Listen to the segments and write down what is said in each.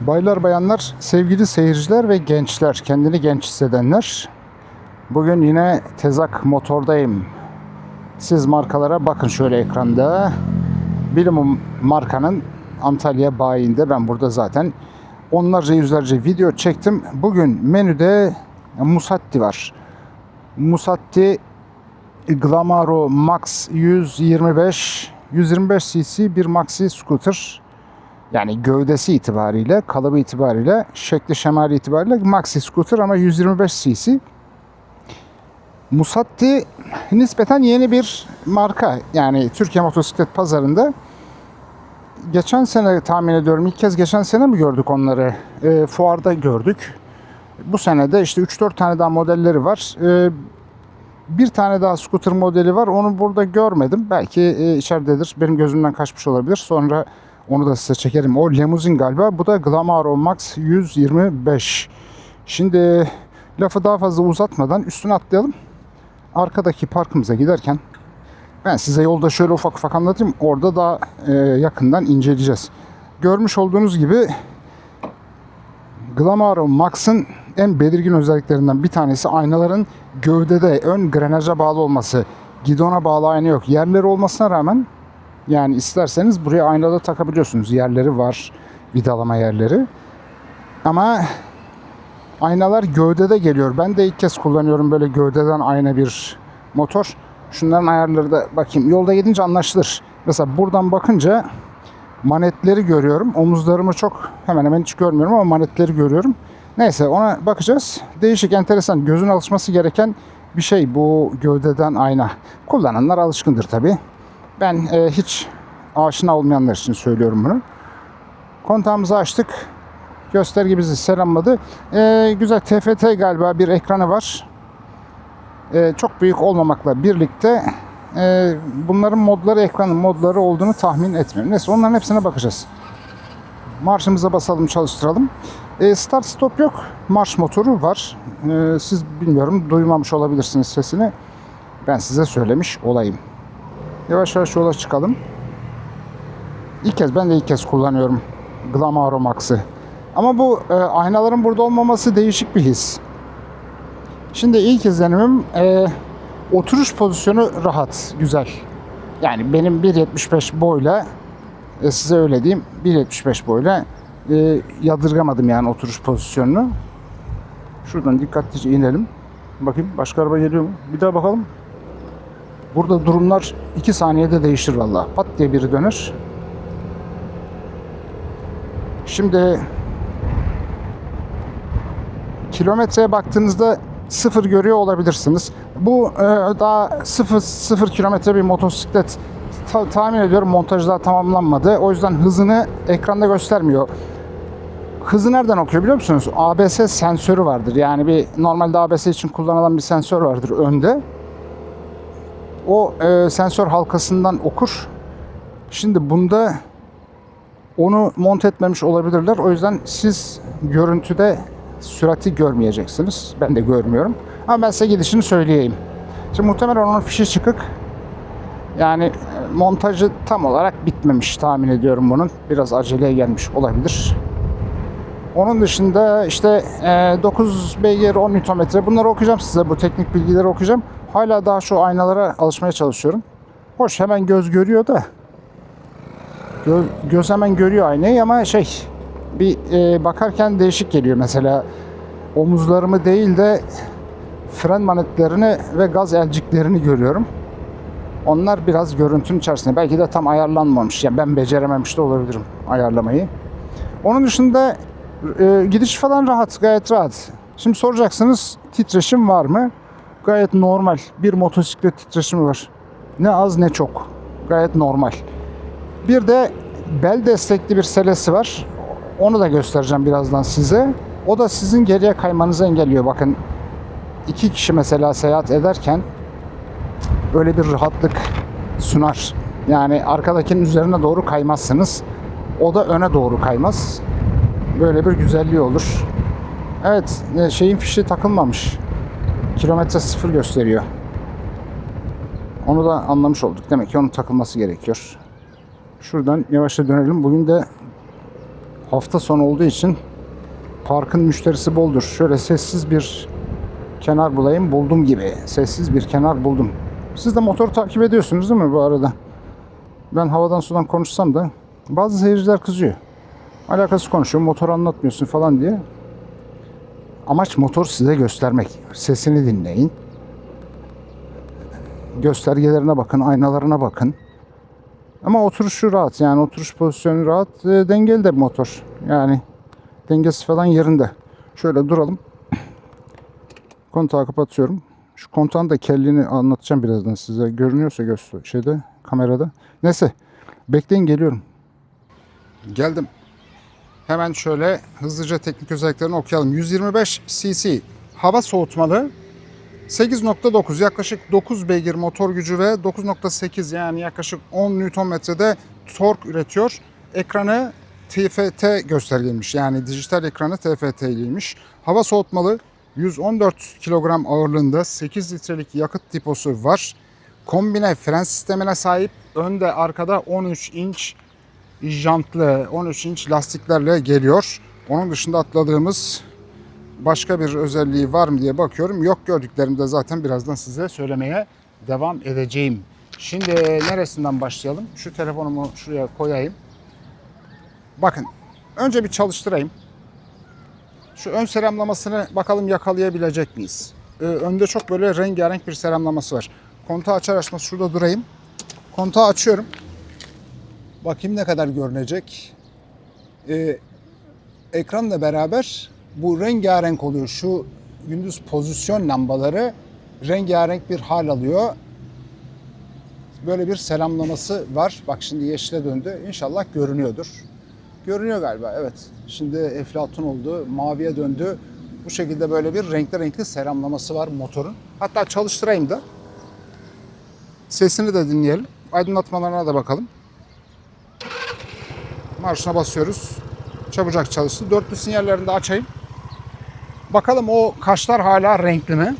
Baylar bayanlar, sevgili seyirciler ve gençler, kendini genç hissedenler. Bugün yine Tezak Motor'dayım. Siz markalara bakın şöyle ekranda. Bilimum markanın Antalya bayinde ben burada zaten onlarca yüzlerce video çektim. Bugün menüde Musatti var. Musatti Glamaro Max 125 125 cc bir maxi scooter. Yani gövdesi itibariyle, kalıbı itibariyle, şekli şemali itibariyle maxi scooter ama 125 cc. Musatti nispeten yeni bir marka. Yani Türkiye motosiklet pazarında. Geçen sene tahmin ediyorum ilk kez geçen sene mi gördük onları? E, fuarda gördük. Bu sene de işte 3-4 tane daha modelleri var. E, bir tane daha scooter modeli var. Onu burada görmedim. Belki e, içeridedir. Benim gözümden kaçmış olabilir. Sonra onu da size çekerim. O limuzin galiba. Bu da Glamaro Max 125. Şimdi lafı daha fazla uzatmadan üstüne atlayalım. Arkadaki parkımıza giderken ben size yolda şöyle ufak ufak anlatayım. Orada daha e, yakından inceleyeceğiz. Görmüş olduğunuz gibi Glamaro Max'ın en belirgin özelliklerinden bir tanesi aynaların gövdede ön grenaja bağlı olması. Gidona bağlı ayna yok. Yerleri olmasına rağmen yani isterseniz buraya aynada takabiliyorsunuz. Yerleri var. Vidalama yerleri. Ama aynalar gövdede geliyor. Ben de ilk kez kullanıyorum böyle gövdeden ayna bir motor. Şunların ayarları da bakayım. Yolda gidince anlaşılır. Mesela buradan bakınca manetleri görüyorum. Omuzlarımı çok hemen hemen hiç görmüyorum ama manetleri görüyorum. Neyse ona bakacağız. Değişik, enteresan, gözün alışması gereken bir şey bu gövdeden ayna. Kullananlar alışkındır tabi. Ben e, hiç aşina olmayanlar için söylüyorum bunu. Kontağımızı açtık. Gösterge bizi selamladı. E, güzel TFT galiba bir ekranı var. E, çok büyük olmamakla birlikte e, bunların modları ekranın modları olduğunu tahmin etmiyorum. Neyse onların hepsine bakacağız. Marşımıza basalım çalıştıralım. E, start stop yok. Marş motoru var. E, siz bilmiyorum duymamış olabilirsiniz sesini. Ben size söylemiş olayım. Yavaş yavaş yola çıkalım. İlk kez ben de ilk kez kullanıyorum Glamaro Max'ı. Ama bu e, aynaların burada olmaması değişik bir his. Şimdi ilk izlenimim e, oturuş pozisyonu rahat, güzel. Yani benim 1.75 boyla e, size öyle diyeyim 1.75 boyla e, yadırgamadım yani oturuş pozisyonunu. Şuradan dikkatlice inelim. Bakayım başka araba geliyor mu? Bir daha bakalım. Burada durumlar 2 saniyede değişir valla. Pat diye biri döner. Şimdi kilometreye baktığınızda sıfır görüyor olabilirsiniz. Bu e, daha sıfır, sıfır kilometre bir motosiklet Ta- tahmin ediyorum montaj daha tamamlanmadı. O yüzden hızını ekranda göstermiyor. Hızı nereden okuyor biliyor musunuz? ABS sensörü vardır. Yani bir normalde ABS için kullanılan bir sensör vardır önde. O e, sensör halkasından okur. Şimdi bunda onu monte etmemiş olabilirler. O yüzden siz görüntüde sürati görmeyeceksiniz. Ben de görmüyorum. Ama ben size gidişini söyleyeyim. Şimdi muhtemelen onun fişi çıkık. Yani e, montajı tam olarak bitmemiş tahmin ediyorum bunun. Biraz aceleye gelmiş olabilir. Onun dışında işte e, 9 beygir 10 Nm bunları okuyacağım size bu teknik bilgileri okuyacağım. Hala daha şu aynalara alışmaya çalışıyorum. Hoş hemen göz görüyor da. Gö- göz hemen görüyor aynayı ama şey bir e, bakarken değişik geliyor mesela omuzlarımı değil de fren manetlerini ve gaz elciklerini görüyorum. Onlar biraz görüntünün içerisinde. Belki de tam ayarlanmamış. Yani ben becerememiş de olabilirim ayarlamayı. Onun dışında e, gidiş falan rahat, gayet rahat. Şimdi soracaksınız titreşim var mı? Gayet normal. Bir motosiklet titreşimi var. Ne az ne çok. Gayet normal. Bir de bel destekli bir selesi var. Onu da göstereceğim birazdan size. O da sizin geriye kaymanızı engelliyor. Bakın iki kişi mesela seyahat ederken böyle bir rahatlık sunar. Yani arkadakinin üzerine doğru kaymazsınız. O da öne doğru kaymaz. Böyle bir güzelliği olur. Evet, e, şeyin fişi takılmamış. Kilometre sıfır gösteriyor. Onu da anlamış olduk. Demek ki onun takılması gerekiyor. Şuradan yavaşça dönelim. Bugün de Hafta sonu olduğu için parkın müşterisi boldur. Şöyle sessiz bir kenar bulayım. Buldum gibi. Sessiz bir kenar buldum. Siz de motor takip ediyorsunuz değil mi bu arada? Ben havadan sudan konuşsam da bazı seyirciler kızıyor. Alakası konuşuyor. Motor anlatmıyorsun falan diye. Amaç motor size göstermek. Sesini dinleyin. Göstergelerine bakın, aynalarına bakın. Ama oturuşu rahat yani oturuş pozisyonu rahat. E, dengeli de motor. Yani dengesi falan yerinde. Şöyle duralım. Kontağı kapatıyorum. Şu kontağın da kellini anlatacağım birazdan size. Görünüyorsa göster şeyde kamerada. Neyse. Bekleyin geliyorum. Geldim. Hemen şöyle hızlıca teknik özelliklerini okuyalım. 125 cc hava soğutmalı. 8.9 yaklaşık 9 beygir motor gücü ve 9.8 yani yaklaşık 10 Nm'de tork üretiyor. Ekranı TFT göstergelmiş yani dijital ekranı TFT'liymiş. Hava soğutmalı 114 kilogram ağırlığında 8 litrelik yakıt deposu var. Kombine fren sistemine sahip önde arkada 13 inç jantlı 13 inç lastiklerle geliyor. Onun dışında atladığımız başka bir özelliği var mı diye bakıyorum. Yok gördüklerimde zaten birazdan size söylemeye devam edeceğim. Şimdi neresinden başlayalım? Şu telefonumu şuraya koyayım. Bakın önce bir çalıştırayım. Şu ön selamlamasını bakalım yakalayabilecek miyiz? Ee, önde çok böyle rengarenk bir selamlaması var. Kontağı açar açmaz şurada durayım. Kontağı açıyorum. Bakayım ne kadar görünecek. Ee, ekranla beraber bu rengarenk oluyor. Şu gündüz pozisyon lambaları rengarenk bir hal alıyor. Böyle bir selamlaması var. Bak şimdi yeşile döndü. İnşallah görünüyordur. Görünüyor galiba evet. Şimdi eflatun oldu. Maviye döndü. Bu şekilde böyle bir renkli renkli selamlaması var motorun. Hatta çalıştırayım da. Sesini de dinleyelim. Aydınlatmalarına da bakalım. Marşına basıyoruz. Çabucak çalıştı. Dörtlü sinyallerini de açayım. Bakalım o kaşlar hala renkli mi?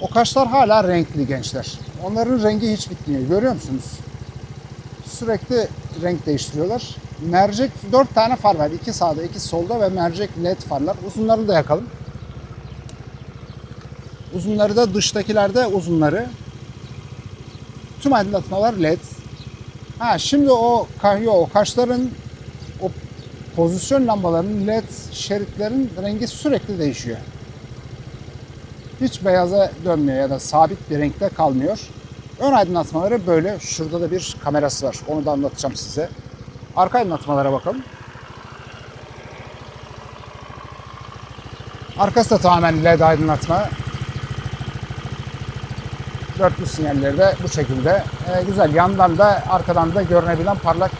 O kaşlar hala renkli gençler. Onların rengi hiç bitmiyor. Görüyor musunuz? Sürekli renk değiştiriyorlar. Mercek, dört tane far var. iki sağda, iki solda ve mercek led farlar. Uzunlarını da yakalım. Uzunları da dıştakilerde uzunları. Tüm aydınlatmalar led. Ha şimdi o kahyo, o kaşların pozisyon lambalarının led şeritlerin rengi sürekli değişiyor. Hiç beyaza dönmüyor ya da sabit bir renkte kalmıyor. Ön aydınlatmaları böyle. Şurada da bir kamerası var. Onu da anlatacağım size. Arka aydınlatmalara bakalım. Arkası da tamamen led aydınlatma. Dörtlü sinyalleri de bu şekilde. Ee, güzel. Yandan da arkadan da görünebilen parlak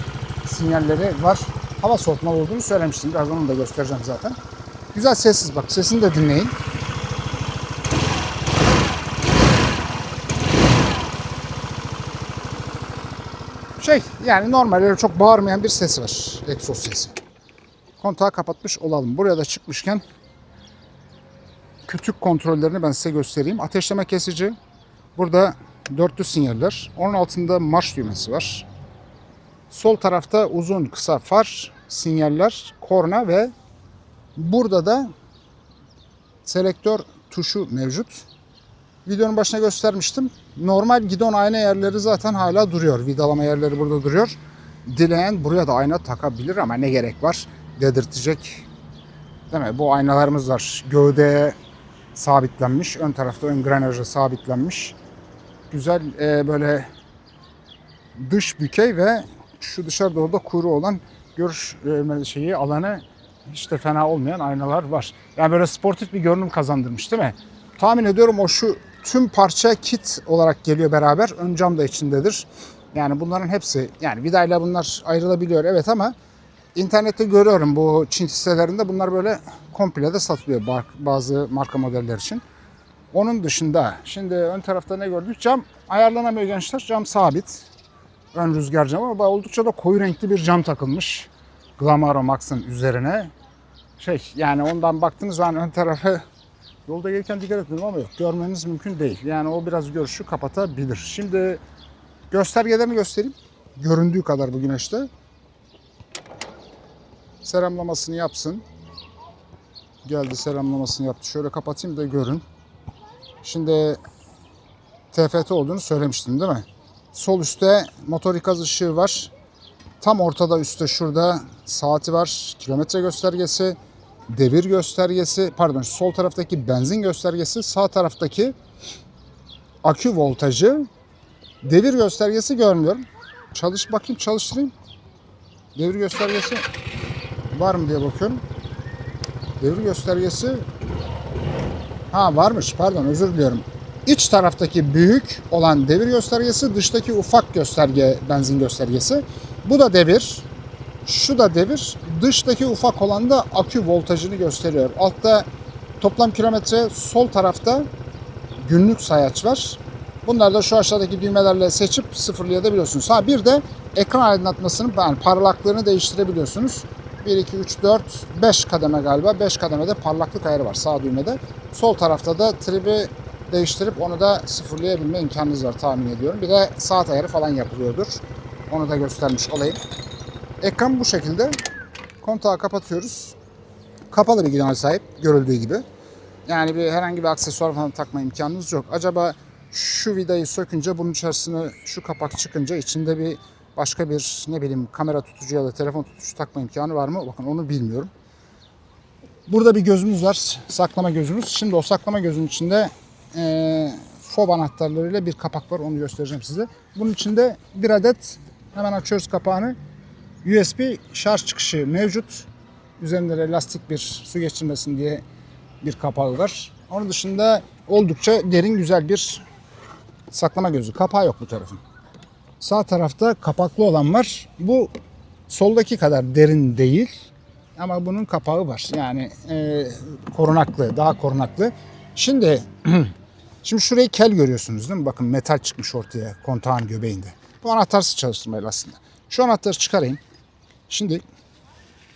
sinyalleri var. Hava soğutmalı olduğunu söylemiştim. Birazdan onu da göstereceğim zaten. Güzel sessiz bak. Sesini de dinleyin. Şey yani normal öyle çok bağırmayan bir sesi var. Egzoz sesi. Kontağı kapatmış olalım. Buraya da çıkmışken kütük kontrollerini ben size göstereyim. Ateşleme kesici. Burada dörtlü sinyaller. Onun altında marş düğmesi var. Sol tarafta uzun kısa far, sinyaller, korna ve burada da selektör tuşu mevcut. Videonun başına göstermiştim. Normal gidon ayna yerleri zaten hala duruyor. Vidalama yerleri burada duruyor. Dileyen buraya da ayna takabilir ama ne gerek var? Dedirtecek. Değil mi? Bu aynalarımız var. Gövdeye sabitlenmiş. Ön tarafta ön granajı sabitlenmiş. Güzel e, böyle dış bükey ve şu dışarı doğru da kuyruğu olan görüş e, şeyi alanı hiç de fena olmayan aynalar var. Yani böyle sportif bir görünüm kazandırmış değil mi? Tahmin ediyorum o şu tüm parça kit olarak geliyor beraber. Ön cam da içindedir. Yani bunların hepsi yani vidayla bunlar ayrılabiliyor evet ama internette görüyorum bu Çin sitelerinde bunlar böyle komple de satılıyor bazı marka modeller için. Onun dışında şimdi ön tarafta ne gördük? Cam ayarlanamıyor gençler. Cam sabit. Ön rüzgar camı ama oldukça da koyu renkli bir cam takılmış. Glamaro Max'ın üzerine. Şey yani ondan baktığınız zaman ön tarafı yolda gelirken dikkat etmedim ama yok görmeniz mümkün değil. Yani o biraz görüşü kapatabilir. Şimdi göstergelerini göstereyim. Göründüğü kadar bu güneşte. Selamlamasını yapsın. Geldi selamlamasını yaptı. Şöyle kapatayım da görün. Şimdi TFT olduğunu söylemiştim değil mi? Sol üstte motor ikaz ışığı var. Tam ortada üstte şurada saati var. Kilometre göstergesi, devir göstergesi, pardon sol taraftaki benzin göstergesi, sağ taraftaki akü voltajı, devir göstergesi görmüyorum. Çalış bakayım çalıştırayım. Devir göstergesi var mı diye bakıyorum. Devir göstergesi ha varmış pardon özür diliyorum. İç taraftaki büyük olan devir göstergesi, dıştaki ufak gösterge benzin göstergesi. Bu da devir. Şu da devir. Dıştaki ufak olan da akü voltajını gösteriyor. Altta toplam kilometre sol tarafta günlük sayaç var. Bunları da şu aşağıdaki düğmelerle seçip sıfırlayabiliyorsunuz. Ha bir de ekran aydınlatmasını yani parlaklığını değiştirebiliyorsunuz. 1, 2, 3, 4, 5 kademe galiba. 5 kademede parlaklık ayarı var sağ düğmede. Sol tarafta da tribi değiştirip onu da sıfırlayabilme imkanınız var tahmin ediyorum. Bir de saat ayarı falan yapılıyordur. Onu da göstermiş olayım. Ekran bu şekilde. Kontağı kapatıyoruz. Kapalı bir güdümel sahip görüldüğü gibi. Yani bir herhangi bir aksesuar falan takma imkanınız yok. Acaba şu vidayı sökünce bunun içerisine şu kapak çıkınca içinde bir başka bir ne bileyim kamera tutucu ya da telefon tutucu takma imkanı var mı? Bakın onu bilmiyorum. Burada bir gözümüz var. Saklama gözümüz. Şimdi o saklama gözünün içinde eee fob anahtarlarıyla bir kapak var. Onu göstereceğim size. Bunun içinde bir adet hemen açıyoruz kapağını. USB şarj çıkışı mevcut. Üzerinde de lastik bir su geçirmesin diye bir kapağı var. Onun dışında oldukça derin güzel bir saklama gözü. Kapağı yok bu tarafın. Sağ tarafta kapaklı olan var. Bu soldaki kadar derin değil. Ama bunun kapağı var. Yani e, korunaklı, daha korunaklı. Şimdi şimdi şurayı kel görüyorsunuz değil mi? Bakın metal çıkmış ortaya kontağın göbeğinde. Bu anahtarsız çalıştırmayla aslında. Şu anahtarı çıkarayım. Şimdi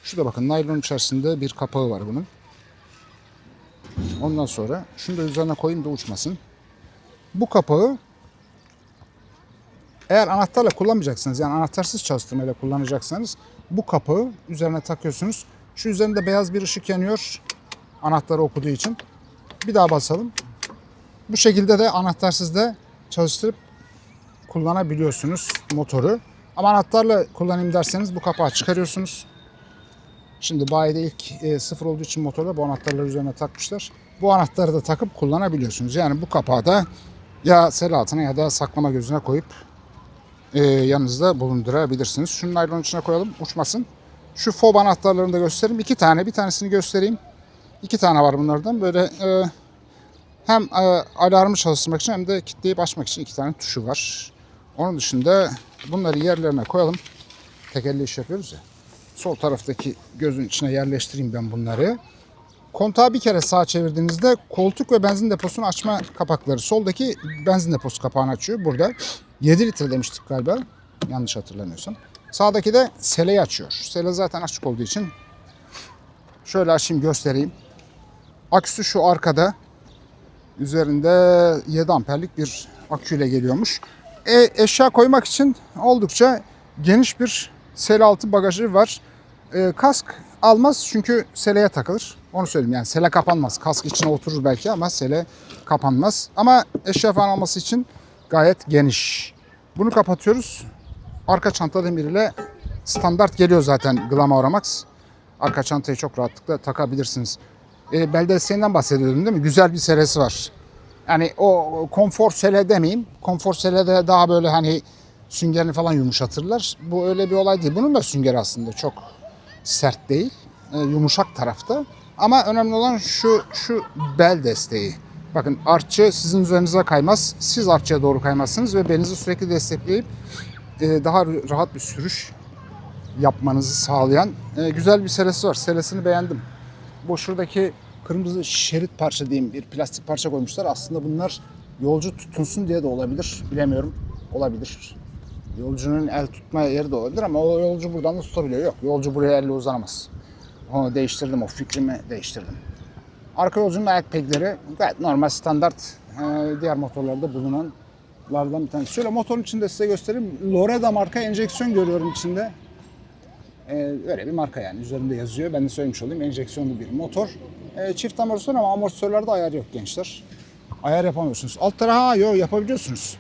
şurada bakın naylon içerisinde bir kapağı var bunun. Ondan sonra şunu da üzerine koyayım da uçmasın. Bu kapağı eğer anahtarla kullanmayacaksınız yani anahtarsız çalıştırmayla kullanacaksanız bu kapağı üzerine takıyorsunuz. Şu üzerinde beyaz bir ışık yanıyor anahtarı okuduğu için. Bir daha basalım. Bu şekilde de anahtarsız da çalıştırıp kullanabiliyorsunuz motoru. Ama anahtarla kullanayım derseniz bu kapağı çıkarıyorsunuz. Şimdi bayide ilk e, sıfır olduğu için motorda bu anahtarları üzerine takmışlar. Bu anahtarı da takıp kullanabiliyorsunuz. Yani bu kapağı da ya sel altına ya da saklama gözüne koyup e, yanınızda bulundurabilirsiniz. Şunu naylon içine koyalım uçmasın. Şu fob anahtarlarını da göstereyim. İki tane bir tanesini göstereyim. İki tane var bunlardan. Böyle e, hem e, alarmı çalıştırmak için hem de kitleyip açmak için iki tane tuşu var. Onun dışında bunları yerlerine koyalım. Tekerli iş yapıyoruz ya. Sol taraftaki gözün içine yerleştireyim ben bunları. Kontağı bir kere sağa çevirdiğinizde koltuk ve benzin deposunu açma kapakları. Soldaki benzin deposu kapağını açıyor. Burada 7 litre demiştik galiba. Yanlış hatırlamıyorsam. Sağdaki de seleyi açıyor. Sele zaten açık olduğu için şöyle açayım göstereyim. Aküsü şu arkada. Üzerinde 7 amperlik bir aküyle geliyormuş. E, eşya koymak için oldukça geniş bir sele altı bagajı var. E, kask almaz çünkü seleye takılır. Onu söyleyeyim yani sele kapanmaz. Kask içine oturur belki ama sele kapanmaz. Ama eşya falan alması için gayet geniş. Bunu kapatıyoruz. Arka çanta demiriyle standart geliyor zaten Glamour Max. Arka çantayı çok rahatlıkla takabilirsiniz. E, bel desteğinden bahsediyordum değil mi? Güzel bir seresi var. Yani o konfor sele demeyeyim. Konfor selede daha böyle hani süngerini falan yumuşatırlar. Bu öyle bir olay değil. Bunun da süngeri aslında çok sert değil. E, yumuşak tarafta. Ama önemli olan şu şu bel desteği. Bakın artçı sizin üzerinize kaymaz. Siz artçıya doğru kaymazsınız ve belinizi sürekli destekleyip e, daha rahat bir sürüş yapmanızı sağlayan e, güzel bir selesi var. Selesini beğendim. Bu şuradaki kırmızı şerit parça diyeyim bir plastik parça koymuşlar. Aslında bunlar yolcu tutunsun diye de olabilir. Bilemiyorum. Olabilir. Yolcunun el tutma yeri de olabilir ama o yolcu buradan da tutabiliyor. Yok yolcu buraya elle uzanamaz. Onu değiştirdim o fikrimi değiştirdim. Arka yolcunun ayak pegleri gayet normal standart e, diğer motorlarda bulunanlardan bir tanesi. Şöyle motorun içinde size göstereyim. Loreda marka enjeksiyon görüyorum içinde. Ee, öyle bir marka yani. Üzerinde yazıyor. Ben de söylemiş olayım. Enjeksiyonlu bir motor. Ee, çift amortisör ama amortisörlerde ayar yok gençler. Ayar yapamıyorsunuz. Alt tarafa yok yapabiliyorsunuz.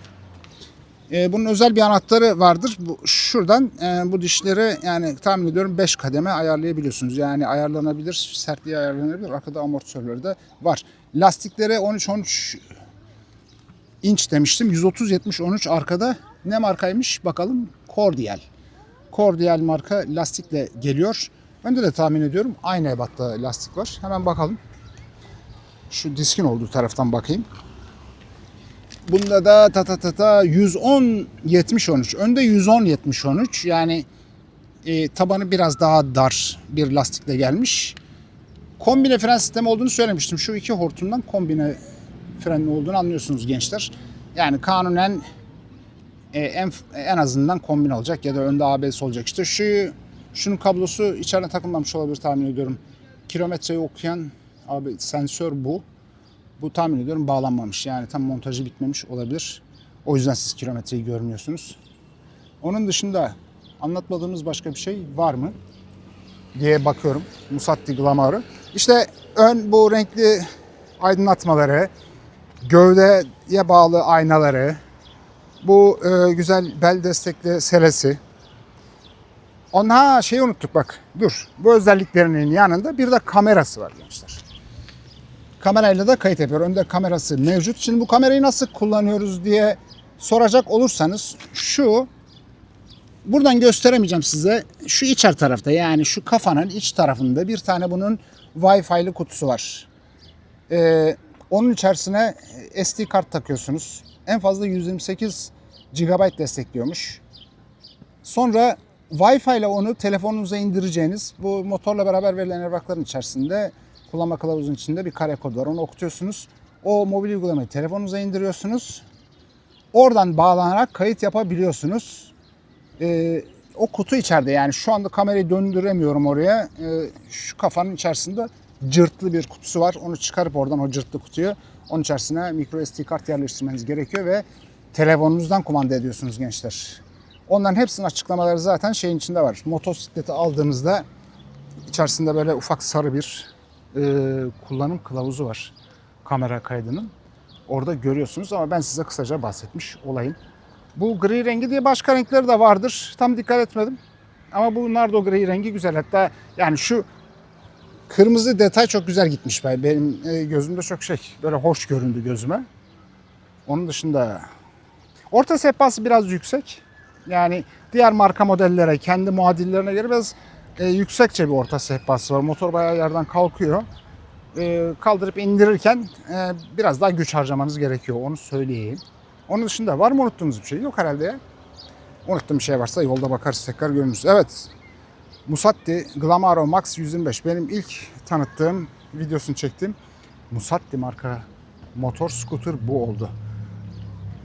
Ee, bunun özel bir anahtarı vardır. Şuradan e, bu dişleri yani tahmin ediyorum 5 kademe ayarlayabiliyorsunuz. Yani ayarlanabilir, sertliği ayarlanabilir. Arkada amortisörleri de var. Lastiklere 13-13 inç demiştim. 130 70 13 arkada. Ne markaymış bakalım. Cordial. Cordial marka lastikle geliyor. Önde de tahmin ediyorum aynı ebatta lastik var. Hemen bakalım. Şu diskin olduğu taraftan bakayım. Bunda da ta ta ta ta 110 70 13. Önde 110 70 13. Yani e, tabanı biraz daha dar bir lastikle gelmiş. Kombine fren sistemi olduğunu söylemiştim. Şu iki hortumdan kombine frenli olduğunu anlıyorsunuz gençler. Yani kanunen e, en, en azından kombine olacak ya da önde ABS olacak. İşte şu şunun kablosu içeride takılmamış olabilir tahmin ediyorum. Kilometreyi okuyan abi sensör bu. Bu tahmin ediyorum bağlanmamış. Yani tam montajı bitmemiş olabilir. O yüzden siz kilometreyi görmüyorsunuz. Onun dışında anlatmadığımız başka bir şey var mı? diye bakıyorum. Musatti Glamour'u. İşte ön bu renkli aydınlatmaları, gövdeye bağlı aynaları, bu e, güzel bel destekli selesi. Ona şeyi unuttuk bak. Dur. Bu özelliklerinin yanında bir de kamerası var gençler. Kamerayla da kayıt yapıyor. Önde kamerası mevcut. Şimdi bu kamerayı nasıl kullanıyoruz diye soracak olursanız şu buradan gösteremeyeceğim size. Şu içer tarafta yani şu kafanın iç tarafında bir tane bunun Wi-Fi'li kutusu var. Ee, onun içerisine SD kart takıyorsunuz. En fazla 128 GB destekliyormuş. Sonra Wi-Fi ile onu telefonunuza indireceğiniz bu motorla beraber verilen evrakların içerisinde kullanma kılavuzun içinde bir kare kod var. Onu okutuyorsunuz. O mobil uygulamayı telefonunuza indiriyorsunuz. Oradan bağlanarak kayıt yapabiliyorsunuz. Ee, o kutu içeride yani şu anda kamerayı döndüremiyorum oraya. Ee, şu kafanın içerisinde cırtlı bir kutusu var. Onu çıkarıp oradan o cırtlı kutuyu onun içerisine micro SD kart yerleştirmeniz gerekiyor ve telefonunuzdan kumanda ediyorsunuz gençler. Onların hepsinin açıklamaları zaten şeyin içinde var. Motosikleti aldığınızda içerisinde böyle ufak sarı bir e, kullanım kılavuzu var. Kamera kaydının. Orada görüyorsunuz ama ben size kısaca bahsetmiş olayım. Bu gri rengi diye başka renkleri de vardır. Tam dikkat etmedim. Ama bu nardo gri rengi güzel. Hatta yani şu kırmızı detay çok güzel gitmiş. Benim e, gözümde çok şey böyle hoş göründü gözüme. Onun dışında orta sehpası biraz yüksek. Yani diğer marka modellere, kendi muadillerine göre biraz e, yüksekçe bir orta sehpası var. Motor bayağı yerden kalkıyor. E, kaldırıp indirirken e, biraz daha güç harcamanız gerekiyor. Onu söyleyeyim. Onun dışında var mı unuttuğunuz bir şey? Yok herhalde. Unuttuğum bir şey varsa yolda bakarız tekrar görürüz. Evet. Musatti Glamaro Max 125 benim ilk tanıttığım videosunu çektim. Musatti marka motor scooter bu oldu.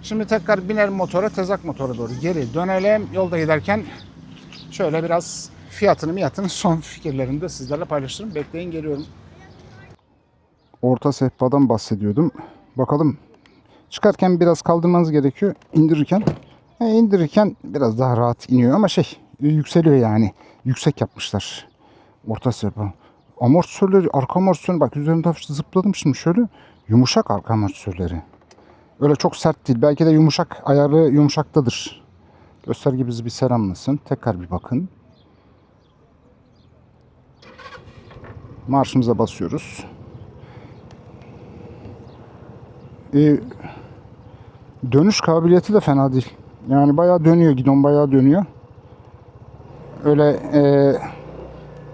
Şimdi tekrar binelim motora, tezak motora doğru geri dönelim. Yolda giderken şöyle biraz fiyatını miyatını son fikirlerimi de sizlerle paylaşırım. Bekleyin geliyorum. Orta sehpadan bahsediyordum. Bakalım çıkarken biraz kaldırmanız gerekiyor. İndirirken e, indirirken biraz daha rahat iniyor ama şey yükseliyor yani. Yüksek yapmışlar. Orta sehpa. Amortisörleri, arka amortisörü bak üzerinde hafif zıpladım şimdi şöyle. Yumuşak arka amortisörleri. Öyle çok sert değil. Belki de yumuşak ayarı yumuşaktadır. Gösterge bizi bir selamlasın. Tekrar bir bakın. Marşımıza basıyoruz. Ee, dönüş kabiliyeti de fena değil. Yani bayağı dönüyor. Gidon bayağı dönüyor. Öyle e,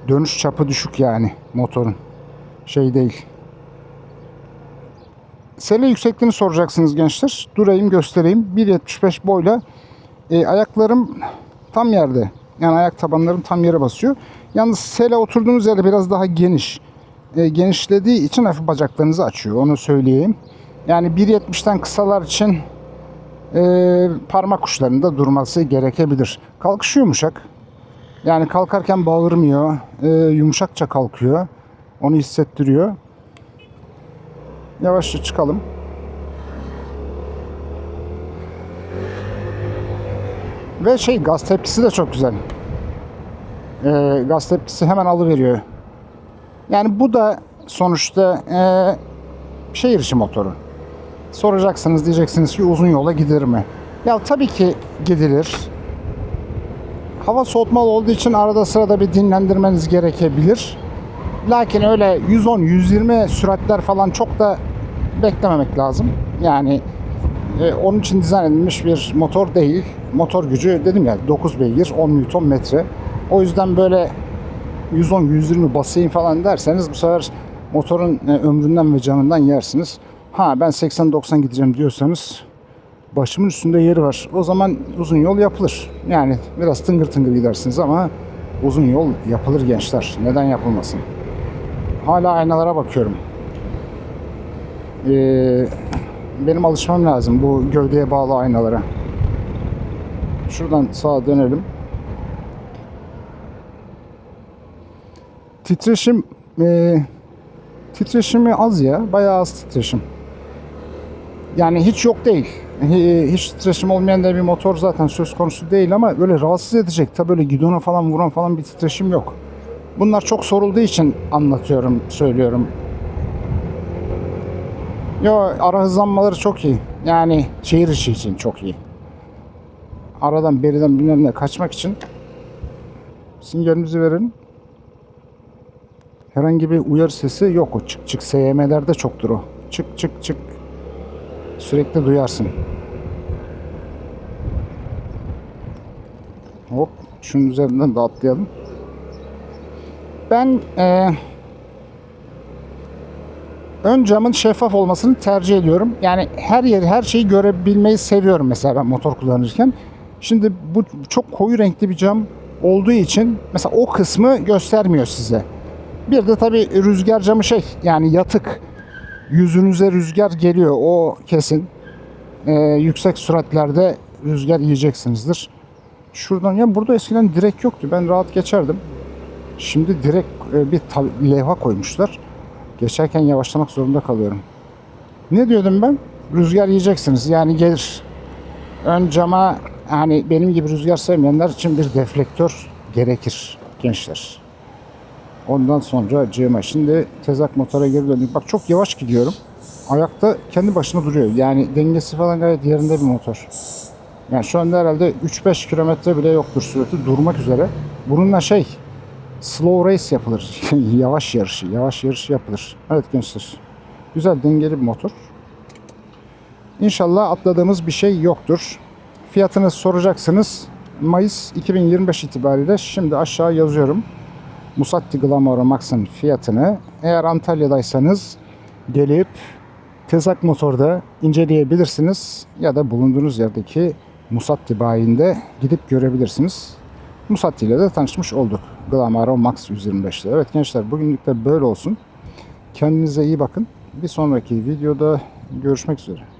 dönüş çapı düşük yani motorun. Şey değil. Sele yüksekliğini soracaksınız gençler. Durayım göstereyim. 1.75 boyla e, ayaklarım tam yerde. Yani ayak tabanlarım tam yere basıyor. Yalnız sele oturduğunuz yerde biraz daha geniş. E, genişlediği için hafif bacaklarınızı açıyor. Onu söyleyeyim. Yani 1.70'ten kısalar için e, parmak uçlarında durması gerekebilir. Kalkışı yumuşak. Yani kalkarken bağırmıyor. E, yumuşakça kalkıyor. Onu hissettiriyor. Yavaşça çıkalım. Ve şey gaz tepkisi de çok güzel. e, gaz tepkisi hemen alıveriyor. Yani bu da sonuçta e, şehir içi motoru. Soracaksınız diyeceksiniz ki uzun yola gidilir mi? Ya tabii ki gidilir. Hava soğutmalı olduğu için arada sırada bir dinlendirmeniz gerekebilir. Lakin öyle 110-120 süratler falan çok da beklememek lazım. Yani e, onun için dizayn edilmiş bir motor değil. Motor gücü dedim ya 9 beygir 10 Newton metre. O yüzden böyle 110-120 basayım falan derseniz bu sefer motorun e, ömründen ve canından yersiniz. Ha ben 80-90 gideceğim diyorsanız başımın üstünde yeri var. O zaman uzun yol yapılır. Yani biraz tıngır tıngır gidersiniz ama uzun yol yapılır gençler. Neden yapılmasın? Hala aynalara bakıyorum. Ee, benim alışmam lazım bu gövdeye bağlı aynalara. Şuradan sağa dönelim. Titreşim e, titreşimi az ya. Bayağı az titreşim. Yani hiç yok değil. Hi- Hiç titreşim olmayan da bir motor zaten söz konusu değil ama böyle rahatsız edecek. Tabi böyle gidona falan vuran falan bir titreşim yok. Bunlar çok sorulduğu için anlatıyorum, söylüyorum. Yo ara hızlanmaları çok iyi. Yani şehir içi için çok iyi. Aradan beriden bilmem ne kaçmak için sinyalimizi verin. Herhangi bir uyarı sesi yok o çık çık SYM'lerde çoktur o. Çık çık çık. Sürekli duyarsın. Hop şunun üzerinden de atlayalım. Ben eee ön camın şeffaf olmasını tercih ediyorum. Yani her yeri, her şeyi görebilmeyi seviyorum mesela ben motor kullanırken. Şimdi bu çok koyu renkli bir cam olduğu için mesela o kısmı göstermiyor size. Bir de tabii rüzgar camı şey yani yatık. Yüzünüze rüzgar geliyor o kesin. Ee, yüksek süratlerde rüzgar yiyeceksinizdir. Şuradan ya burada eskiden direk yoktu. Ben rahat geçerdim. Şimdi direkt e, bir levha koymuşlar. Geçerken yavaşlamak zorunda kalıyorum. Ne diyordum ben? Rüzgar yiyeceksiniz. Yani gelir. Ön cama hani benim gibi rüzgar sevmeyenler için bir deflektör gerekir gençler. Ondan sonra cığıma. Şimdi tezak motora geri döndük. Bak çok yavaş gidiyorum. Ayakta kendi başına duruyor. Yani dengesi falan gayet yerinde bir motor. Yani şu anda herhalde 3-5 kilometre bile yoktur sürati durmak üzere. Bununla şey slow race yapılır. yavaş yarışı, yavaş yarış yapılır. Evet gençler. Güzel dengeli bir motor. İnşallah atladığımız bir şey yoktur. Fiyatını soracaksınız. Mayıs 2025 itibariyle şimdi aşağı yazıyorum. Musatti Glamora Max'ın fiyatını. Eğer Antalya'daysanız gelip Tezak Motor'da inceleyebilirsiniz ya da bulunduğunuz yerdeki Musatti bayinde gidip görebilirsiniz. Musatti ile de tanışmış olduk. Glamaro Max 125'te. Evet gençler bugünlük de böyle olsun. Kendinize iyi bakın. Bir sonraki videoda görüşmek üzere.